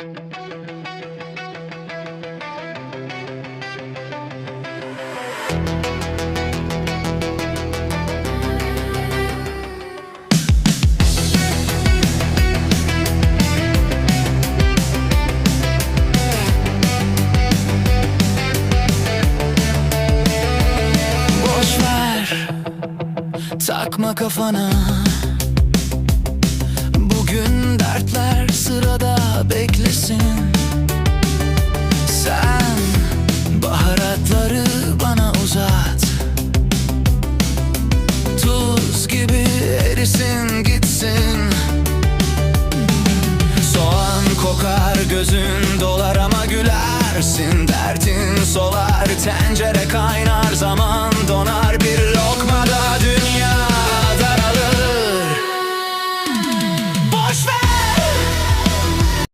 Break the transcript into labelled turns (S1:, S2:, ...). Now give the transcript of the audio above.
S1: Boş ver Takma kafana beklesin. Sen baharatları bana uzat. Tuz gibi erisin gitsin. Soğan kokar gözün dolar ama gülersin. Derdin solar tencere